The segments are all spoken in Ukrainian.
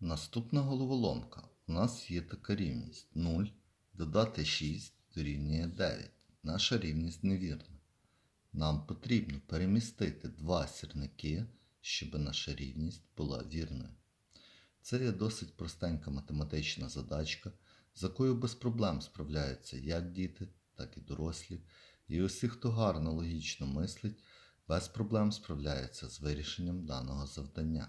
Наступна головоломка. У нас є така рівність 0 додати 6 дорівнює 9. Наша рівність невірна. Нам потрібно перемістити два сірники, щоб наша рівність була вірною. Це є досить простенька математична задачка, з якою без проблем справляються як діти, так і дорослі. І усі, хто гарно логічно мислить, без проблем справляються з вирішенням даного завдання.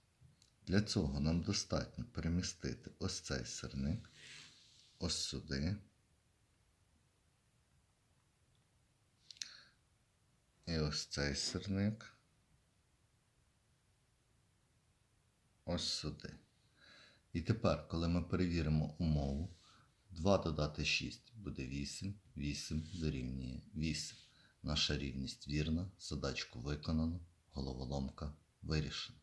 Для цього нам достатньо перемістити ось цей сирник ось сюди. І ось цей сирник ось сюди. І тепер, коли ми перевіримо умову, 2 додати 6 буде 8, 8 дорівнює 8. Наша рівність вірна, задачку виконано, головоломка вирішена.